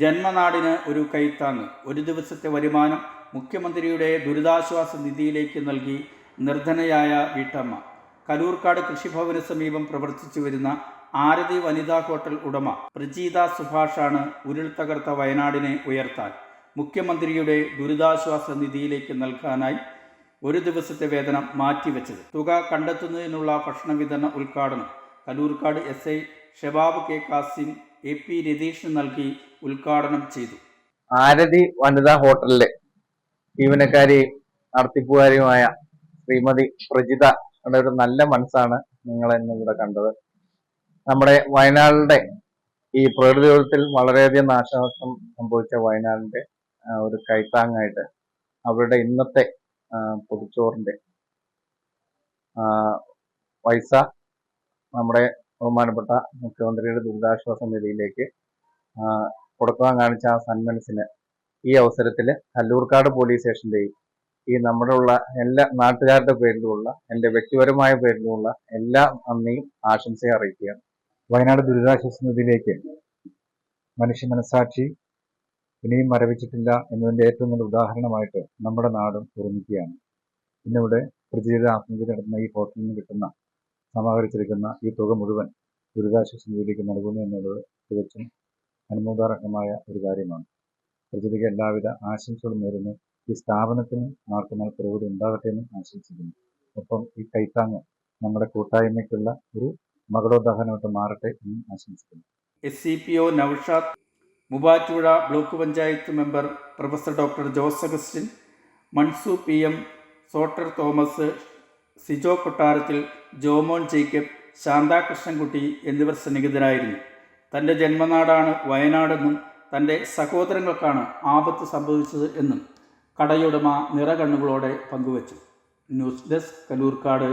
ജന്മനാടിന് ഒരു കൈത്താങ്ങ് ഒരു ദിവസത്തെ വരുമാനം മുഖ്യമന്ത്രിയുടെ ദുരിതാശ്വാസ നിധിയിലേക്ക് നൽകി നിർധനയായ വീട്ടമ്മ. കലൂർക്കാട് കൃഷിഭവന് സമീപം പ്രവർത്തിച്ചു വരുന്ന ആരതി വനിതാ ഹോട്ടൽ ഉടമ പ്രജീത സുഭാഷാണ് ഉരുൾ തകർത്ത വയനാടിനെ ഉയർത്താൻ മുഖ്യമന്ത്രിയുടെ ദുരിതാശ്വാസ നിധിയിലേക്ക് നൽകാനായി ഒരു ദിവസത്തെ വേതനം മാറ്റിവെച്ചത്. തുക കണ്ടെത്തുന്നതിനുള്ള ഭക്ഷണ വിതരണ ഉദ്ഘാടനം Kalloorkad S I Shebab K Kasim A P Ratheesh നൽകി ഉദ്ഘാടനം ചെയ്തു. ആരതി വനിതാ ഹോട്ടലിലെ ജീവനക്കാരെയും നടത്തിപ്പുകാരിയുമായ ശ്രീമതി പ്രജിത ഒരു നല്ല മനസ്സാണ് നിങ്ങൾ എന്നെ ഇവിടെ കണ്ടത്. നമ്മുടെ വയനാടിന്റെ ഈ പ്രകൃതി ദുരന്തത്തിൽ വളരെയധികം നാശനഷ്ടം സംഭവിച്ച വയനാടിന്റെ ഒരു കൈത്താങ്ങായിട്ട് അവരുടെ ഇന്നത്തെ പൊതിച്ചോറിന്റെ പൈസ നമ്മുടെ ബഹുമാനപ്പെട്ട മുഖ്യമന്ത്രിയുടെ ദുരിതാശ്വാസ നിധിയിലേക്ക് കൊടുക്കാൻ കാണിച്ച ആ സന്മനസ്സിന് ഈ അവസരത്തിൽ കല്ലൂർക്കാട് പോലീസ് സ്റ്റേഷന്റെയും ഈ നമ്മുടെ ഉള്ള എല്ലാ നാട്ടുകാരുടെ പേരിലുമുള്ള എന്റെ വ്യക്തിപരമായ പേരിലുമുള്ള എല്ലാ നന്ദിയും ആശംസയും അറിയിക്കുകയാണ്. വയനാട് ദുരിതാശ്വാസ നിധിയിലേക്ക് മനുഷ്യ മനസാക്ഷി ഇനിയും മരവിച്ചിട്ടില്ല എന്നതിന്റെ ഏറ്റവും നല്ല ഉദാഹരണമായിട്ട് നമ്മുടെ നാടും ഒരുമിക്കുകയാണ് ഇന്നിവിടെ പ്രതിജീവിത ആത്മഹത്യ നടത്തുന്ന ഈ ഹോട്ടലിൽ നിന്ന് കിട്ടുന്ന സമാഹരിച്ചിരിക്കുന്ന ഈ തുക മുഴുവൻ ദുരിതാശ്വാസ നിധിയിലേക്ക് നൽകുന്നു എന്നുള്ളത് തികച്ചും അനുമോദാർഹമായ ഒരു കാര്യമാണ്. പ്രജിതയ്ക്ക് എല്ലാവിധ ആശംസകളും നേരുന്നു. ഈ സ്ഥാപനത്തിന് നാൾക്കുനാൾ പുരോഗതി ഉണ്ടാകട്ടെ എന്ന് ആശംസിക്കുന്നു. ഒപ്പം ഈ കൈത്താങ്ങ് നമ്മുടെ കൂട്ടായ്മയ്ക്കുള്ള ഒരു മകളോദാഹരണമായിട്ട് മാറട്ടെ എന്ന് ആശംസിക്കുന്നു. S C P O Naushad മുബാറ്റുഴ block panchayat member professor doctor Jose Augustine മൺസു P M സോട്ടർ തോമസ് സിജോ കൊട്ടാരത്തിൽ ജോമോൻ ജേക്കബ് ശാന്താകൃഷ്ണൻകുട്ടി എന്നിവർ സ്നേഹിതരായിരുന്നു. തന്റെ ജന്മനാടാണ് വയനാടെന്നും തന്റെ സഹോദരങ്ങൾക്കാണ് ആപത്ത് സംഭവിച്ചത് എന്നും കടയുടമ നിറകണ്ണുകളോടെ പങ്കുവച്ചു. News desk Kalloorkad.